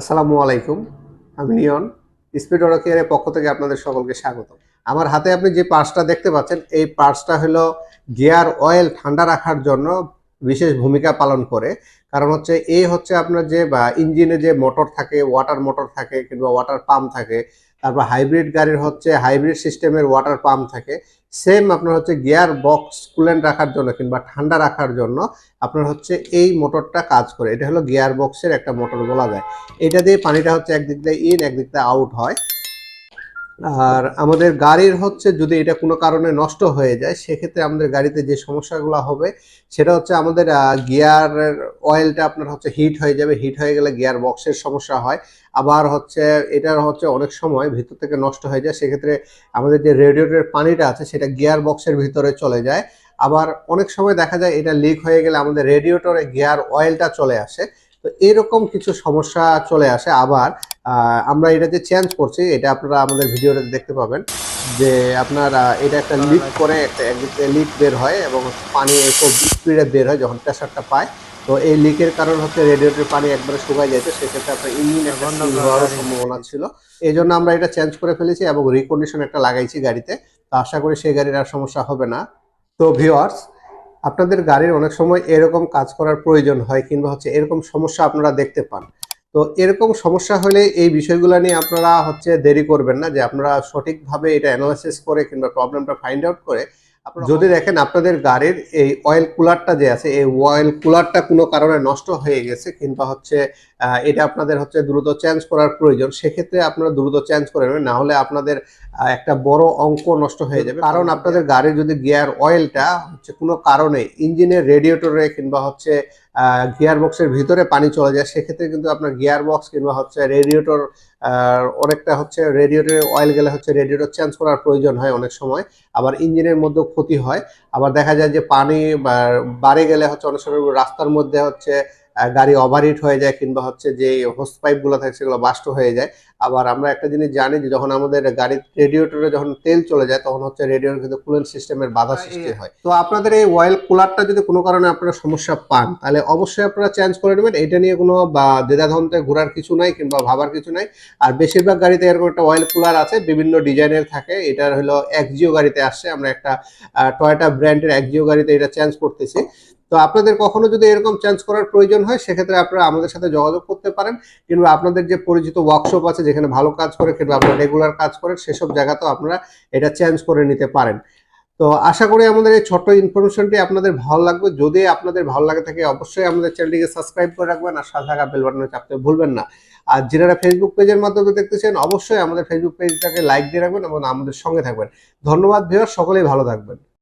আসসালামু আলাইকুম, আমি নিয়ন স্পিড অটো কেয়ারের পক্ষ থেকে আপনাদের সকলকে স্বাগত আমার হাতে আপনি যে পার্সটা দেখতে পাচ্ছেন, এই পার্সটা হলো গিয়ার অয়েল ঠান্ডা রাখার জন্য বিশেষ ভূমিকা পালন করে। কারণ হচ্ছে এই হচ্ছে আপনার যে, বা ইঞ্জিনে যে মোটর থাকে ওয়াটার মোটর থাকে কিংবা ওয়াটার পাম্প থাকে, তারপর হাইব্রিড গাড়ির হচ্ছে হাইব্রিড সিস্টেমের ওয়াটার পাম্প থাকে সেম আপনার হচ্ছে গিয়ার বক্স কুলেন্ট রাখার জন্য কিংবা ঠান্ডা রাখার জন্য আপনার হচ্ছে এই মোটরটা কাজ করে। এটা হলো গিয়ার বক্সের একটা মোটর বলা যায়। এটা দিয়ে পানিটা হচ্ছে একদিক দিয়ে ইন একদিক দিয়ে আউট হয়। আর আমাদের গাড়ির হচ্ছে যদি এটা কোনো কারণে নষ্ট হয়ে যায়, সেক্ষেত্রে আমাদের গাড়িতে যে সমস্যাগুলো হবে, সেটা হচ্ছে আমাদের গিয়ারের অয়েলটা আপনার হচ্ছে হিট হয়ে যাবে, হিট হয়ে গেলে গিয়ার বক্সের সমস্যা হয়। আবার হচ্ছে এটার হচ্ছে অনেক সময় ভিতর থেকে নষ্ট হয়ে যায়, সেক্ষেত্রে আমাদের যে রেডিয়েটরের পানিটা আছে, সেটা গিয়ার বক্সের ভিতরে চলে যায়। আবার অনেক সময় দেখা যায় এটা লিক হয়ে গেলে আমাদের রেডিয়েটরে গিয়ার অয়েলটা চলে আসে। তো এরকম কিছু সমস্যা চলে আসে। আবার আমরা এটা যে চেঞ্জ করছি। এটা আপনারা আমাদের ভিডিওতে দেখতে পাবেন যে আপনার এটা একটা লিক করে একটা একদিক লিক বের হয় এবং পানি খুব স্পিডে বের হয় যখন প্রেশারটা পায়। তো এই লিকের কারণ হচ্ছে রেডিয়েটরের পানি একবারে শুকায় যাইতো সেক্ষেত্রে আপনার ইঞ্জিন একটা seal সম্ভাবনা ছিল। এই জন্য আমরা এটা চেঞ্জ করে ফেলেছি এবং রিকন্ডিশন একটা লাগাইছি গাড়িতে। তো আশা করি সেই গাড়ির আর সমস্যা হবে না। তো ভিওয়ার্স আপনাদের গাড়ির অনেক সময় এরকম কাজ করার প্রয়োজন হয় কিংবা হচ্ছে এরকম সমস্যা আপনারা দেখতে পান। তো এরকম সমস্যা হলে এই বিষয়গুলো নিয়ে আপনারা হচ্ছে দেরি করবেন না যে আপনারা সঠিকভাবে এটা অ্যানালাইসিস করে কিংবা প্রবলেমটা ফাইন্ড আউট করে আপনারা যদি দেখেন আপনাদের গাড়ির এই অয়েল কুলারটা যে আছে এই অয়েল কুলারটা কোনো কারণে নষ্ট হয়ে গেছে কিংবা হচ্ছে এটা আপনাদের হচ্ছে দ্রুত চেঞ্জ করার প্রয়োজন। সেক্ষেত্রে আপনারা দ্রুত চেঞ্জ করে নেবেন না হলে আপনাদের একটা বড় অঙ্ক নষ্ট হয়ে যাবে। কারণ আপনাদের গাড়ির যদি গিয়ার অয়েলটা হচ্ছে কোনো কারণে ইঞ্জিনের রেডিয়েটরে কিংবা হচ্ছে গিয়ার বক্সের ভিতরে পানি চলে যায় সেক্ষেত্রে কিন্তু আপনার গিয়ার বক্স কিংবা হচ্ছে রেডিয়েটর অনেকটা হচ্ছে রেডিয়েটরে অয়েল গেলে হচ্ছে রেডিয়েটর চেঞ্জ করার প্রয়োজন হয় অনেক সময়। আবার ইঞ্জিনের মধ্যেও ক্ষতি হয়। আবার দেখা যায় যে পানি বাড়ে গেলে হচ্ছে অনেক সময় রাস্তার মধ্যে হচ্ছে গাড়ি ওভারহিট হয়ে যায় কিংবা হচ্ছে যে হোস পাইপগুলো থাকে সেগুলো বাস্ট হয়ে যায়। আবার আমরা একটা জিনিস জানি যে যখন আমাদের গাড়ির রেডিয়েটরে যখন তেল চলে যায় তখন হচ্ছে রেডিয়েটর কিন্তু কুলেন্ট সিস্টেমের বাধা সৃষ্টি হয়। তো আপনাদের এই অয়েল কুলারটা যদি কোনো কারণে আপনারা সমস্যা পান তাহলে অবশ্যই আপনারা চেঞ্জ করে নেবেন। এটা নিয়ে কোনো বা দ্বিধাধন্তে ঘোরার কিছু নাই কিংবা ভাবার কিছু নাই। আর বেশিরভাগ গাড়িতে এরকম একটা অয়েল কুলার আছে বিভিন্ন ডিজাইনের থাকে। এটার হলো একজিও গাড়িতে আসছে। আমরা একটা টয়টা ব্র্যান্ডের একজিও গাড়িতে এটা চেঞ্জ করতেছি। তো আপনাদের কখনো যদি এরকম চেঞ্জ করার প্রয়োজন হয়, সেক্ষেত্রে আপনারা আমাদের সাথে যোগাযোগ করতে পারেন। কিংবা আপনাদের যে পরিচিত ওয়ার্কশপ আছে, যেখানে ভালো কাজ করে, কিংবা আপনারা রেগুলার কাজ করেন, সেসব জায়গাতেও আপনারা এটা চেঞ্জ করে নিতে পারেন। তো আশা করি আমাদের এই ছোট্ট ইনফরমেশনটি আপনাদের ভালো লাগবে। যদি আপনাদের ভালো লাগে থাকে, অবশ্যই আমাদের চ্যানেলটিকে সাবস্ক্রাইব করে রাখবেন আর সাথে থাকা বেল বাটনে চাপতে ভুলবেন না। আর যারা ফেসবুক পেজের মাধ্যমে দেখতেছেন, অবশ্যই আমাদের ফেসবুক পেজটাকে লাইক দিয়ে রাখবেন এবং আমাদের সঙ্গে থাকবেন। ধন্যবাদ ভিউয়ার সকলেই ভালো থাকবেন।